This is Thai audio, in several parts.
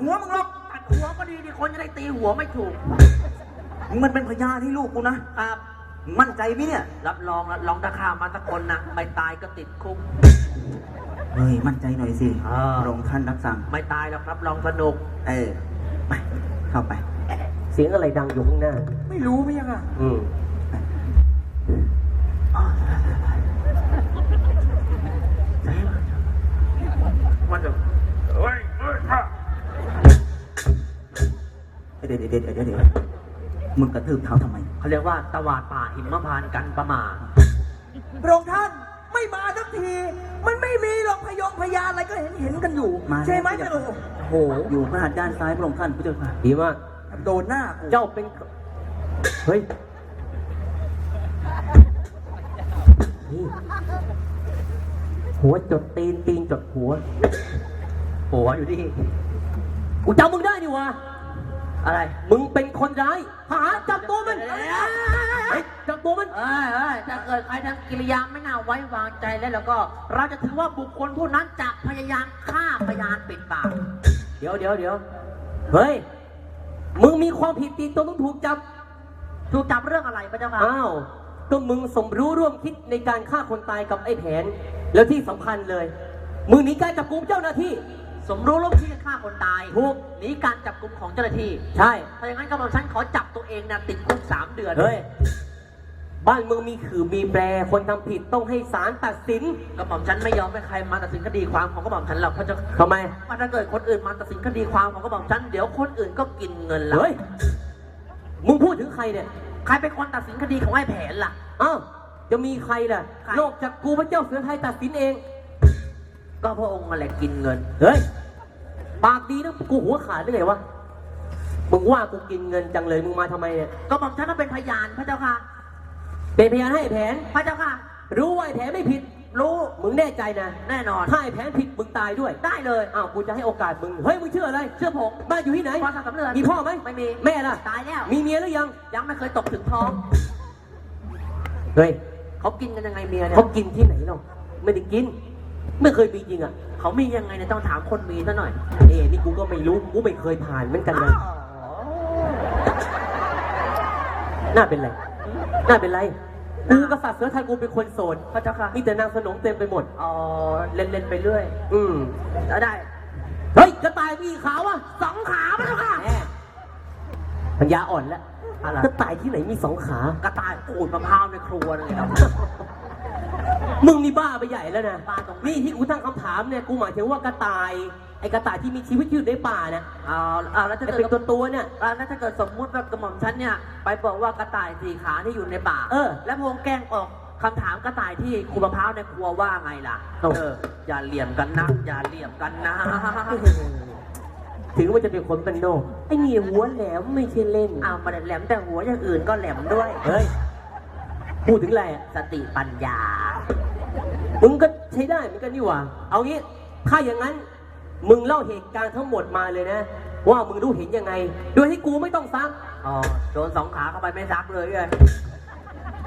หัวมึงหรอกตัดหัวก็ดีดีคนจะได้ตีหัวไม่ถูก มันเป็นพยานให้ลูกกูนะ ครับ มั่นใจไหมเนี่ย รับรองรับรองถ้าข้ามาสักคนนะไม่ตายก็ติดคุก เฮ้ย มั่นใจหน่อยสิอ่าพระองค์ท่านรับสั่ง ไม่ตายหรอกรับรองสนุก เออ ไป เข้าไป เสียงอะไรดังอยู่ข้างหน้า ไม่รู้ไม่ยังอะ อืม ยวเดี๋ยวเดี๋ยวเดี๋ยวเดี๋ยวมึงกระทืบเท้าทำไม เขาเรียกว่าตวาดป่าหิมพานต์กันประมาทพระองค์ท่านไม่มาสักที มันไม่มีหรอกพยองพยานอะไรก็เห็นเห็นกันอยู่ มาใช่ไหมแล้วพระองค์โอ้โห อยู่พระหัตถ์ด้านซ้ายพระองค์ท่านพระเจ้าค่ะดีมาก โดนหน้ากูเจ้าเป็น เฮ้ยนี่หัวจดตีนตีนจดหัว หัวอยู่ที่กูจำมึงได้นี่วะ อะไร มึงเป็นคนร้าย หาจับตัวมันเอ้ยเฮ้ยจับตัวมัน เอ้ยเอ้ยถ้าเกิดใครทำกิริยาไม่น่าไว้วางใจแล้วแล้วก็ เราจะถือว่าบุคคลผู้นั้นจะพยายามฆ่าพยานปิดปาก เดี๋ยวเดี๋ยวเดี๋ยวเฮ้ย มึงมีความผิดตีตัวมึงถูกจับ ถูกจับเรื่องอะไรพระเจ้าค่ะ อ้าว ก็มึงสมรู้ร่วมคิดในการฆ่าคนตายกับไอ้แผน แล้วที่สำคัญเลย มึงหนีการจับกุมเจ้าหน้าที่ สมรู้ร่วมคิดจะฆ่าคนตายถูกหนีการจับกลุ่มของเจ้าหน้าที่ใช่ ถ้าอย่างนั้นก็บอกฉันขอจับตัวเองนะติดคุกสามเดือนเฮ้ย บ้านเมืองมีขื่อมีแปร คนทำผิดต้องให้ศาลตัดสินกระหม่อมฉันไม่ยอมให้ใครมาตัดสินคดีความของกระหม่อมฉันหรอกเพราะจะทำไม ว่าถ้าเกิดคนอื่นมาตัดสินคดีความของกระหม่อมฉันเดี๋ยวคนอื่นก็กินเงินเราเฮ้ย มึงพูดถึงใครเนี่ย ใครเป็นคนตัดสินคดีของไอ้แผนล่ะ อ้าว จะมีใครล่ะ ใคร นอกจากกูพระเจ้าเสือไทยตัดสินเอง ก็พระองค์อะไรกินเงิน เฮ้ย ปากดีนะกูหัวขาดได้ไงวะ มึงว่ากูกินเงินจังเลย มึงมาทำไมเนี่ยก็บอกฉันต้องเป็นพยานพระเจ้าค่ะ เป็นพยานให้ไอ้แผน พระเจ้าค่ะ รู้ว่าไอ้แผนไม่ผิด รู้ มึงแน่ใจนะ แน่นอน ถ้าไอ้แผนผิดมึงตายด้วย ได้เลยอ้าวกูจะให้โอกาสมึง เฮ้ยมึงเชื่ออะไร เชื่อผมบ้านอยู่ที่ไหนพรสำเร็จมีพ่อไหมไม่มี แม่ล่ะ ตายแล้ว มีเมียหรือยัง ยังไม่เคยตกถึงท้อง เฮ้ยเขากินกันยังไงเมียเนี่ยเขากินที่ไหนหรอกไม่ได้กิน ไม่เคยมีจริงอะ เขามียังไงเนี่ยต้องถามคนมีซะหน่อย เอ้นี่กูก็ไม่รู้กูไม่เคยผ่านเหมือนกันเลยน่าเป็นไรน่าเป็นไรกูกษัตริย์เสือไทยกูเป็นคนโสดพระเจ้าค่ะมีแต่นางสนมเต็มไปหมด อ๋อ เล่นเล่นๆไปเรื่อย อืมแล้วได้ เฮ้ยกระต่ายมีขาวอะสองขาพระเจ้าค่ะแหมปัญญาอ่อนแล้วอะไร กระต่ายที่ไหนมีสองขากระต่ายขูดมะพร้าวในครัวเลยครับ มึงนี่บ้าไปใหญ่แล้วนะบ้าตรงไหน นี่ที่กูตั้งคำถามเนี่ยกูหมายถึงว่ากระต่าย ไอ้กระต่ายที่มีชีวิตอยู่ในป่าเนี่ยเอาเอาแล้วถ้าไอ้เกิดเป็นตัวตัวๆเนี่ย อ่าแล้วถ้าเกิดสมมุติว่ากระหม่อมฉันเนี่ย ไปบอกว่ากระต่ายสี่ขาที่อยู่ในป่าเออแล้วพระองค์แกล้งออกคำถามกระต่ายที่ขูดมะพร้าวในครัวว่าไงล่ะเอ้าเอออย่าเหลี่ยมกันนะอย่าเหลี่ยมกันนะ ถึงว่าจะเป็นคนเป็นโนกไอ้นี่หัวแหลมไม่ใช่เล่นเอามาแหลมแต่หัวอย่างอื่นก็แหลมด้วย เฮ้ย พูดถึงอะไรอะสติปัญญา มึงก็ใช้ได้เหมือนกันนี่หว่า เอางี้ ถ้าอย่างนั้น มึงเล่าเหตุการณ์ทั้งหมดมาเลยนะ ว่ามึงรู้เห็นยังไง โดยที่กูไม่ต้องซัก อ๋อ โดนสองขาเข้าไปไม่ซักเลยเลย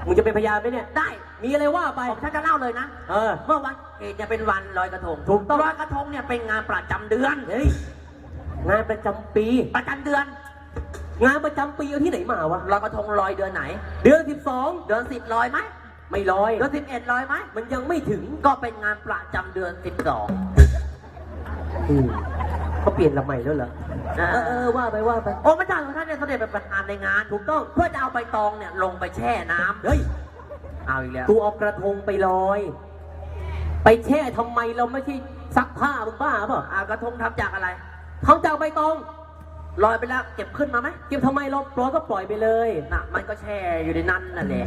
มึงจะเป็นพยานไหมเนี่ย ได้ มีอะไรว่าไป ผมฉันจะเล่าเลยนะ เออ เมื่อวันเหตุเนี่ยเป็นวันลอยกระทงถูกต้อง ลอยกระทงเนี่ยเป็นงานประจำเดือน เฮ้ย งานประจำปี ประจำเดือน งานประจำปีเอาที่ไหนมาวะ ลอยกระทงลอยเดือนไหน เดือนสิบสอง เดือนสิบลอยไหม ไม่ลอยเดือนสิบเอ็ดลอยไหมมันยังไม่ถึงก็เป็นงานประจำเดือนสิบสองอืมเขาเปลี่ยนลำใหม่แล้วเหรอเออเออว่าไปว่าไปโอ้พระเจ้าของท่านเนี่ยเสด็จเป็นประธานในงานถูกต้องเพื่อจะเอาใบตองเนี่ยลงไปแช่น้ำเฮ้ยเอาอีกแล้วกูเอากระทงไปลอย ไปแช่ทำไมเราไม่ใช่ซักผ้ามึงบ้าเปล่าเอากระทงทำจากอะไรเขาจะเอาใบตองลอยไปแล้วเก็บขึ้นมาไหมเก็บทำไมเราปล่อยก็ปล่อยไปเลย น่ะ มันก็แช่อยู่ในนั้นนั่นแหละ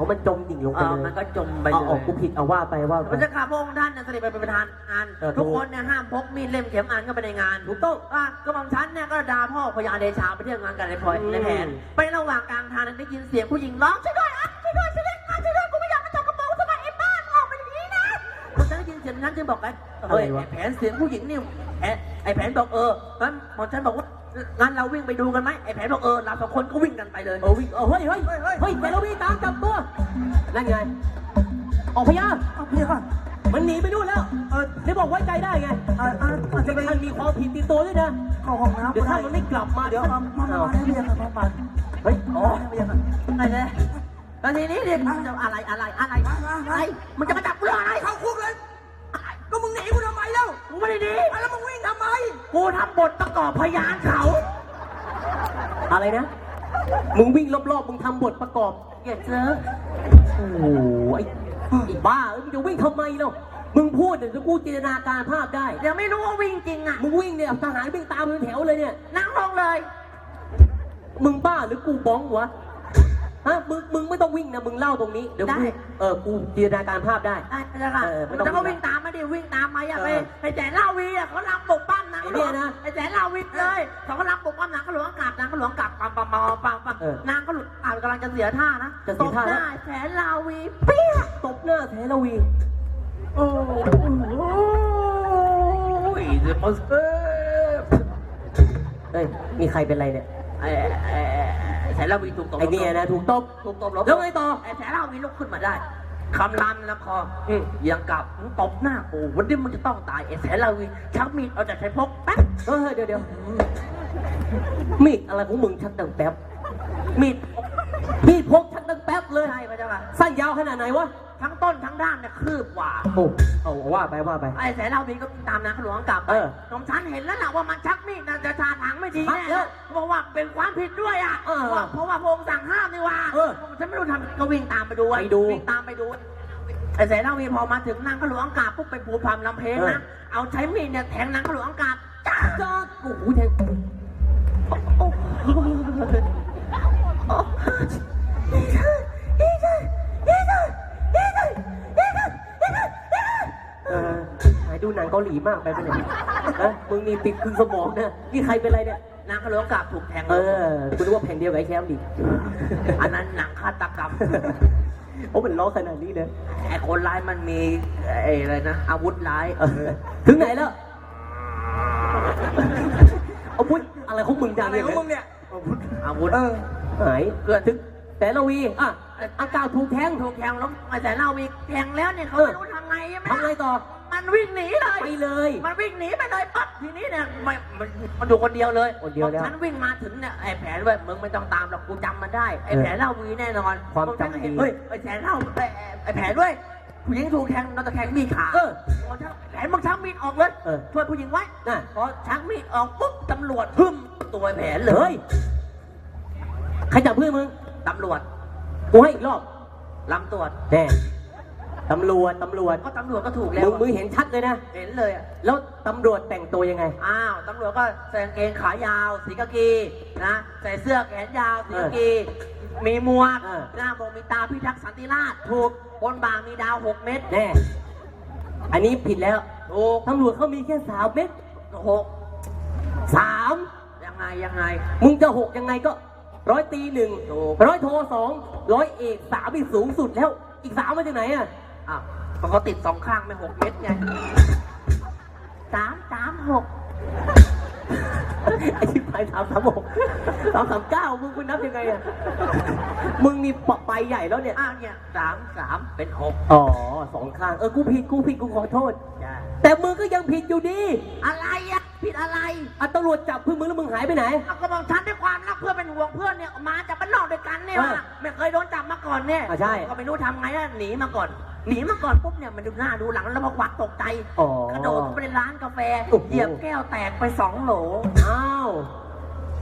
เขามันจมดิ่งลงเอไปอเลยมันก็จมไปเอาเลออกยกูผิดเอาว่าไปว่าพไประเจ้าข้าพระองค์ท่านเนี่ยเสด็จไปเป็นประธานงาน เออทุกถูกคนเนี่ยห้ามพกมีดเล่มเข็มอันเข้าไปในงานถูกต้องอะกระหม่อมฉันเนี่ยก็ด่าพ่อพญาเดชาไปเที่ยวงานกันในพลอยอืม ในแผนไประหว่างกลางทางนั้นได้ยินเสียงผู้หญิงร้องช่วยด้วยอะช่วยด้วยช่วยด้วยอะช่วยด้วยกูไม่อยากมาจับกระโปรงสมัยไอ้บ้านออกไปอย่างนี้นะคนฉันได้ยินเสียงนั้นจึงบอกไอ้เฮ้ยไอ้แผนเสียงผู้หญิงนี่ไอ้ไอ้แผนบอกเอองั้นหมอฉันบอกว่า งั้นเราวิ่งไปดูกันไหมไอ้แผนบอกเออเราสองคนก็วิ่งกันไปเลย เออวิ่งเออเฮ้ยเฮ้ยเฮ้ยเฮ้ยแต่เราวิ่งตามจับตัวนั่นไง ออกพยาเอาเพียก่อนมันหนีไปนู่นแล้วเออได้บอกไว้ใจได้ไงเออเอออาจจะจะไปมันมีความผิดติดตัวด้วยนะเข้าห้องน้ำเดี๋ยวก็ถ้าได้มันไม่กลับมาเดี๋ยวมามามาเอามาได้เรียกค่ะมามาเฮ้ยอ๋อได้เรียกค่ะอะไรเนี่ยแล้วทีนี้เนี่ยจะอะไรอะไรอะไรมามามาอะไรมันจะมาจับกูเหรออะไรเข้าคุกเลย ก็มึงหนีกูทำไมเล่ากูไม่ได้ดีอะแล้วมึงวิ่งทำไม กูทำบทประกอบพยานเขา อะไรนะ มึงวิ่งรอบๆ มึงทำบทประกอบเก็บเจอโอ้โหไอ้ไอ้บ้าเอ้ยมึงจะวิ่งทำไมเล่ามึงพูดเดี๋ยวกูจินตนาการภาพได้ เดี๋ยวไม่รู้ว่าวิ่งจริงอะ มึงวิ่งเนี่ยทหารวิ่งตามมึงเป็นแถวเลยเนี่ย นั่งลงเลย มึงบ้าหรือกูบ้องวะ ฮะมึงมึงไม่ต้องวิ่งนะมึงเล่าตรงนี้เดี๋ยวกูได้เออกูจินตนาการภาพได้ ได้เลยค่ะเออไม่มันต้องจะก็วิ่งตามมาดิวิ่งตามมาอย่าไปเออไอ้แสนลาวีอะเขาลำปกปั้มนางไอ้เนี่ยนะไอ้แสนลาวีเลยเขาก็ลำปกปั้มนางก็หลวงกลับนางก็หลวงกลับปั๊มปั๊มปั๊มปั๊มปั๊มเออนางก็หลุดอ่ากำลังจะเสียท่านะจะเสียท่าตบหแล้วน้าแสนลาวีเปี้ยตบหน้าแทลวีโอ้ยเดมอนสเตอร์เฮ้ยมีใครเป็นไรเนี่ย ไอ้ไอ้ไอ้ แสนลาวีถูกตบไอ้เนี่ยนะถูกตบถูกตบแล้วไงต่อไอ้แสนลาวีลุกขึ้นมาได้คำรามในลำคออืมยังกลับมึงตบหน้ากูวันนี้มึงจะต้องตายไอ้แสนลาวีชักมีดเอาจากชายพกแป๊บเออเดี๋ยวเดี๋ยวมีดอะไรของมึงชักดังแป๊บมีดมีดพกชักดังแป๊บเลยใช่พระเจ้าค่ะสั้นยาวขนาดไหนวะ ทั้งต้นทั้งด้านเนี่ยคืบกว่า โอ้เอาว่าไปว่าไป ไอ้แสนลาวีก็ตามนางขลวงกลับไปเออน้องฉันเห็นแล้วล่ะว่ามันชักมีดน่าจะทาทางไม่ดีชักแน่เยอะเพราะว่าเป็นความผิดด้วยอะเออว่าเพราะว่าพระองค์สั่งห้ามนี่ว่าเออฉันไม่รู้ทำก็วิ่งตามไปดูอะไปดู วิ่งตามไปดู ไอ้แสนลาวีพอมาถึงนางขลวงกลับปุ๊บไปปูพรำลำเพลงเออ นะ เอาใช้มีดเนี่ยแทงนางขลวงกลับจ้าจ้าโอ้โหแทงเออหาย ดูหนังเกาหลีมากไปปะเนี่ยฮะมึงมีติดครึ่งสมองเนี่ยนี่ใครเป็นไรเนี่ย นางขลวงกลับถูกแทงเออคุณนึกว่าแผ่นเดียวกับไอ้แชมป์ดิอันนั้นหนังฆาตกรรมโอ้มันล้อขนาดนี้เลยไอ้คนร้ายมันมีไอ้อะไรนะอาวุธร้ายเออถึงไหนแล้วเอาพุทธอะไรของมึงจังอะไรเนี่ยของมึงเนี่ยอาวุธเออหายเกิดถึงแต่ละวีอะอากาศถูกแทงถูกแทงแล้วไอ้แต่เราวีแทงแล้วเนี่ยเขาเออไม่รู้ทำไงใช่ไหมทำไงต่อ มันวิ่งหนีเลย ไปเลย มันวิ่งหนีไปเลยปั๊บทีนี้เนี่ยมันมันมันอยู่คนเดียวเลยคนเดียวแล้วฉันวิ่งมาถึงเนี่ยไอ้แผนเว้ยมึงไม่ต้องตามหรอกกูจำมันได้ไอ้เออแผนเล่าวีแน่นอนความจำผก็เห็นดีเฮ้ยไอ้แผนเล่าไอ้ไอ้ไอ้แผนด้วยผู้หญิงถูกแทงเราตะแคงมีดขาเออพอชักแผนมึงชักมีดออกเลยเออช่วยผู้หญิงไว้น่ะพอชักมีดออกปุ๊บตำรวจพึ่มตัวไอ้แผนเลยเฮ้ยใครจับเพื่อนมึงตำรวจกูให้อีกรอบลำตรวจแน่ ตำรวจตำรวจก็ตำรวจก็ถูกแล้วมึงมึงเห็นชัดเลยนะ เห็นเลยอะแล้วตำรวจแต่งตัวยังไง อ้าวตำรวจก็ใส่กางเกงขายาวสีกากีนะใส่เสื้อแขนยาวสีกากี มีหมวกเออ หน้าบอกมีตาพิทักษ์สันติราชถูกบนบ่ามีดาวหกเม็ดแน่อันนี้ผิดแล้วถูกตำรวจเขามีแค่สามเม็ดหกสามยังไงยังไง มึงจะหกยังไงก็ร้อยตีหนึ่งถูก ร้อยโทสองร้อยเอกสามอีกสูงสุดแล้ว อีกสามมาจากไหนอะ อ้าวเพราะเขาติดสองข้างไม่หกเม็ดไงสามสามหกไอ้ที่ไปสามสามหกสามสามเก้ามึงคุณนับยังไงอะ มึงมีปะไปใหญ่แล้วเนี่ย อ้าวเนี่ยสามสามเป็นหกอ๋อสองข้าง เออ กูผิด กูผิด กูขอโทษจ้ะแต่มึงก็ยังผิดอยู่ดี อะไรอะผิดอะไรอะตำรวจจับเพื่อนมึงแล้วมึงหายไปไหนเอาก็บอกฉันด้วยความรักเพื่อนเป็นห่วงเพื่อนเนี่ย มาจากบ้านนอกด้วยกันเนี่ยเออว่ะไม่เคยโดนจับมาก่อนเนี่ยอะใช่ ก็ไม่รู้ทำไงอะหนีมาก่อน หนีมาก่อนปุ๊บเนี่ยมันดูหน้าดูหลังแล้วพอควักตกใจอ๋อกระโดดเข้าไปในร้านกาแฟโอ้โห เหยียบแก้วแตกไปสองโหลอ้าว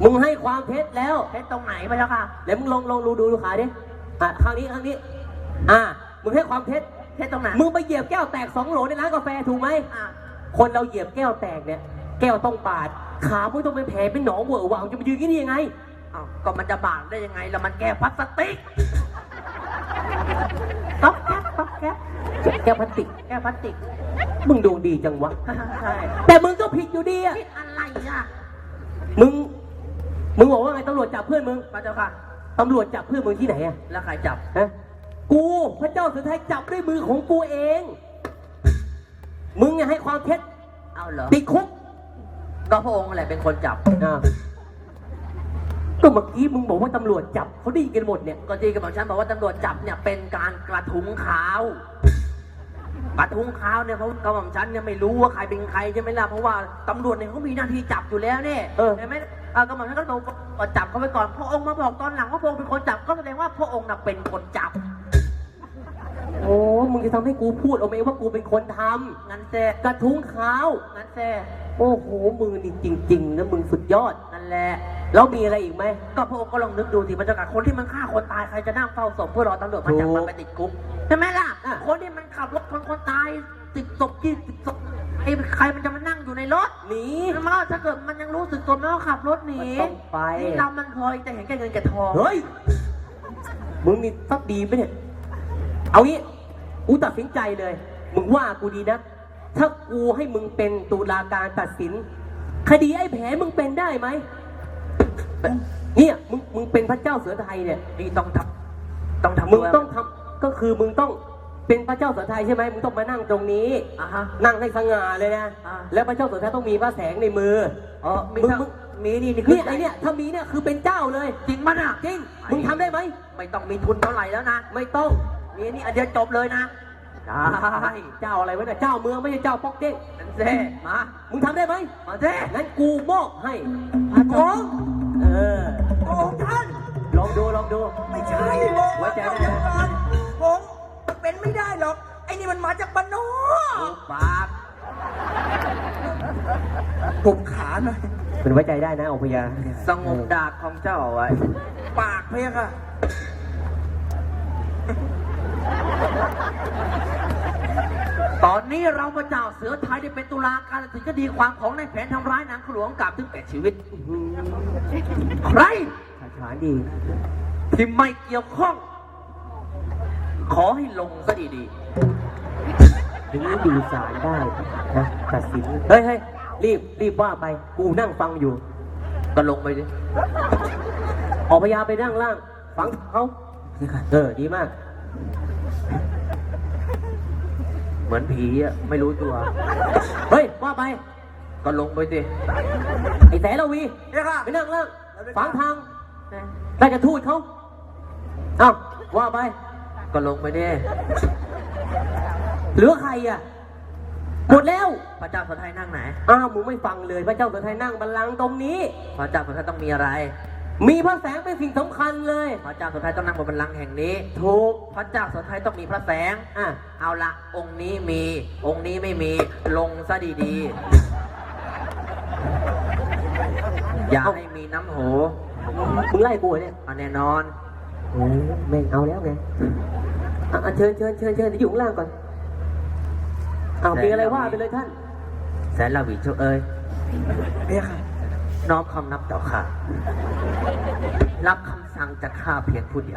มึงให้ความเท็จแล้วเฮ้ตรงไหนไปแล้วค่ะแล้วมึงลองลองดูดูดูขาดิ อะ ข้างนี้ข้างนี้ อะ มึงให้ความเท็จเฮ้ตรงไหนมึงไปเหยียบแก้วแตกสองโหลในร้านกาแฟถูกไหม อะคนเราเหยียบแก้วแตกเนี่ย แก้วต้องบาด ขาไม่ต้องเป็นแผลเป็นหนองเวอะหวะมึงจะมายืนที่นี่ยังไง อ้าวก็มันจะบาดได้ยังไงแล้วมันแก้วพลาสติกต๊อกแก๊บต๊อก แก๊บแก้วพลาสติก แก้วพลาสติกมึงดวงดีจังวะ ใช่แต่มึงก็ผิดอยู่ดีอะผิดอะไรอะมึง มึงบอกว่าไงตำรวจจับเพื่อนมึง พระเจ้าค่ะ ตำรวจจับเพื่อนมึงที่ไหนอะแล้วใครจับ ฮะ กูพระเจ้าสุดท้ายจับด้วยมือของกูเอง มึงเนี่ยให้ความเท็จเอาเหรอ ติดคุกก็พระองค์แหละเป็นคนจับอ่า ก็เมื่อกี้มึงบอกว่าตำรวจจับเขาได้ยินกันหมดเนี่ยก็ที่กระบอกฉันบอกว่าตำรวจจับเนี่ยเป็นการกระทุ้งข่าวกระทุ้งข้าวเนี่ยเพราะกระหม่อมฉันเนี่ยไม่รู้ว่าใครเป็นใครใช่ไหมล่ะเพราะว่าตำรวจเนี่ยเขามีหน้าที่จับอยู่แล้วเนี่ยเออเห็นไหมเอ่อกระหม่อมฉันก็ต้องจับเขาไว้ก่อนพระองค์มาบอกตอนหลังว่าพระองค์เป็นคนจับก็แสดงว่าพระองค์น่ะเป็นคนจับ โอ้ มึงจะทำให้กูพูดออกมาเองว่ากูเป็นคนทำงั้นแซ่กระทุ้งขาวงั้นแซ่โอ้โห มึงนี่จริงๆนะมึงสุดยอด นั่นแหละ แล้วมีอะไรอีกไหม ก็พระองค์ก็ลองนึกดูสิพระเจ้าค่ะคนที่มันฆ่าคนตายใครจะนั่งเฝ้าศพเพื่อรอตำรวจมาจับมันไปติดคุกใช่ไหมล่ะอะคนที่มันขับรถคนคนตายติดศพยี่สิบศพไอ้ใครมันจะมานั่งอยู่ในรถหนีมันก็ถ้าเกิดมันยังรู้สึกตัวไม่ว่าขับรถหนีมันต้องไปนี่เรามันเคยจะเห็นแก่เงินแก่ทอง เฮ้ย มึงนี่ตักดีไหมเนี่ย เอางี้กูตัดสินใจเลย มึงว่ากูดีนะ ถ้ากูให้มึงเป็นตุลาการตัดสิน คดีไอ้แผลมึงเป็นได้ไหม เนี่ยมึงมึงเป็นพระเจ้าเสือไทยเนี่ยนี่ต้องทำต้องทำมึงด้วยต้องทำก็คือมึงต้องเป็นพระเจ้าเสือไทยใช่ไหมมึงต้องมานั่งตรงนี้ อะฮะ นั่งให้สง่าเลยนะ อ่า แล้วพระเจ้าเสือไทยต้องมีพระแสงในมืออ๋อมีมึงทั้งมึงมีนี่นี่เนี่ยไอเนี่ยถ้ามีเนี่ยคือเป็นเจ้าเลย จริงมั้ยอะ จริง มึงทำได้ไหม ไม่ต้องมีทุนเท่าไหร่แล้วนะ ไม่ต้อง มีนี่อันเดียวจบเลยนะ ได้ เจ้าอะไรวะเนี่ย เจ้าเมืองไม่ใช่เจ้าป๊อกเด้งนั่นเซ่มา มึงทำได้ไหมมาเซ่งั้นกูมอบให้โกงเออโกงท่าน ลองดูลองดู ไม่ใช่โกงไว้ใจได้เดี๋ยวก่อนโกงเป็นไม่ได้หรอก ไอ้นี่มันมาจากบ้านนอโอ้กปากผมขาหน่อยเป็นไว้ใจได้นะองค์พญาสงบดาบของเจ้าเอาไว้ ปากเพียค่ะ อนนี้เราพระเจ้าเสือไทยได้เป็นตุลาการตัดสินคดีความของนายแผนทำร้ายนางขลวงกับถึงแก่ชีวิตใครขาฉานดีที่ไม่เกี่ยวข้อง ขอให้ลงซะดีถึงดูสารได้นะตัดสินเฮ้ยเฮ้ยรีบรีบว่าไปกูนั่งฟังอยู่ๆก็ลงไปดิออกพยาไปนั่งล่าง ฟังเขาเออดีมาก เหมือนผีอะไม่รู้ตัว เฮ้ย ว่าไป ก็ลงไปดิไอ้แสละวีเพียค่ะ ไปนั่งล่างฟังทางได้จะทูดเขาเอ้าว่าไป ก็ลงไปดิเหลือใครอะหมดแล้ว พระเจ้าเสือไทยนั่งไหน อ้าวมึงไม่ฟังเลย พระเจ้าสันไทยนั่งบัลลังก์ตรงนี้ พระเจ้าเสือไทยต้องมีอะไร มีพระแสงเป็นสิ่งสำคัญเลย พระเจ้าเสือไทยต้องนั่งบนบัลลังก์แห่งนี้ ถูก พระเจ้าเสือไทยต้องมีพระแสง อะ เอาละองค์นี้มี องค์นี้ไม่มี ลงซะดีๆ อย่าให้มีน้ำโหมึงไล่กูเหรอเนี่ยเอาแน่นอนโอ้แม่งเอาแล้วไงอะอะเชิญเชิญเชิญเชิญเดี๋ยวอยู่ข้างล่างก่อนอ้าวมีอะไรว่าไปเลยท่าน แสนลาวิเจ้าเอ้ยเพียค่ะ น้อมคำนับต่อข้ารับคำสั่งจากข้าเพียงผู้เดียว